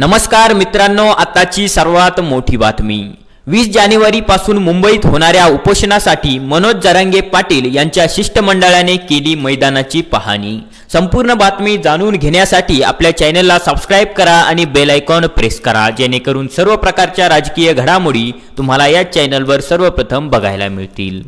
नमस्कार मित्रांनो आताची सर्वात मोठी बातमी. वीस जानेवारी पासून मुंबईत होणाऱ्या उपोषणासाठी मनोज जरांगे पाटील यांच्या शिष्टमंडळाने केली मैदानाची पाहणी. संपूर्ण बातमी जाणून घेण्यासाठी आपल्या चॅनलला सबस्क्राईब करा आणि बेल आयकॉन प्रेस करा जेणेकरून सर्व प्रकारच्या राजकीय घडामोडी तुम्हाला या चॅनलवर सर्वप्रथम बघायला मिळतील.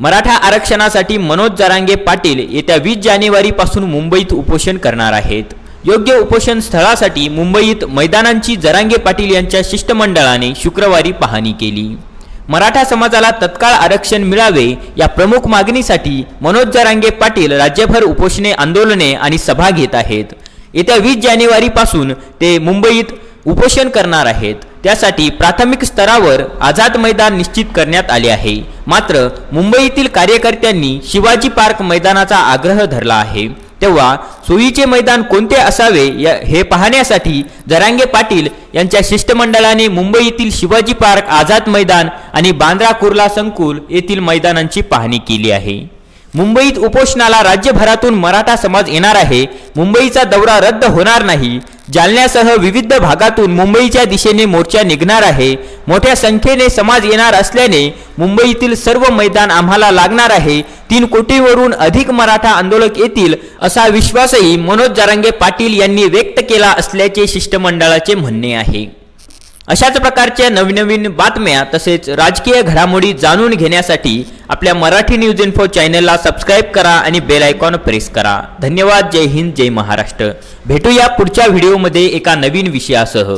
मराठा आरक्षणासाठी मनोज जरांगे पाटील येत्या वीस जानेवारीपासून मुंबईत उपोषण करणार आहेत. योग्य उपोषण स्थळासाठी मुंबईत मैदानांची जरांगे पाटील यांच्या शिष्टमंडळाने शुक्रवारी पाहणी केली. मराठा समाजाला तत्काळ आरक्षण मिळावे या प्रमुख मागणीसाठी मनोज जरांगे पाटील राज्यभर उपोषणे आंदोलने आणि सभा घेत आहेत. येत्या वीस जानेवारीपासून ते मुंबईत उपोषण करणार आहेत. त्यासाठी प्राथमिक स्तरावर आझाद मैदान निश्चित करण्यात आले आहे. मात्र मुंबईतील कार्यकर्त्यांनी शिवाजी पार्क मैदानाचा आग्रह धरला आहे. तेव्हा सोयीचे मैदान कोणते असावे या हे पाहण्यासाठी जरांगे पाटील यांच्या शिष्टमंडळाने मुंबईतील शिवाजी पार्क आझाद मैदान आणि बांद्रा कुर्ला संकुल येथील मैदानांची पाहणी केली आहे. मुंबईत उपोषणाला राज्यभरातून मराठा समाज येणार आहे. मुंबईचा दौरा रद्द होणार नाही. जालन्यासह विविध भागातून मुंबईच्या दिशेने मोर्चा निघणार आहे. मोठ्या संख्येने समाज येणार असल्याने मुंबईतील सर्व मैदान आम्हाला लागणार आहे. तीन कोटीवरून अधिक मराठा आंदोलक येतील असा विश्वासही मनोज जारंगे पाटील यांनी व्यक्त केला असल्याचे शिष्टमंडळाचे म्हणणे आहे. अशाच प्रकारच्या नवनवीन बातम्या तसेच राजकीय घडामोडी जाणून घेण्यासाठी आपल्या मराठी न्यूज इन्फो चॅनलला सबस्क्राईब करा आणि बेल आयकॉन प्रेस करा. धन्यवाद. जय हिंद. जय महाराष्ट्र. भेटूया पुढच्या व्हिडिओमध्ये एका नवीन विषयासह.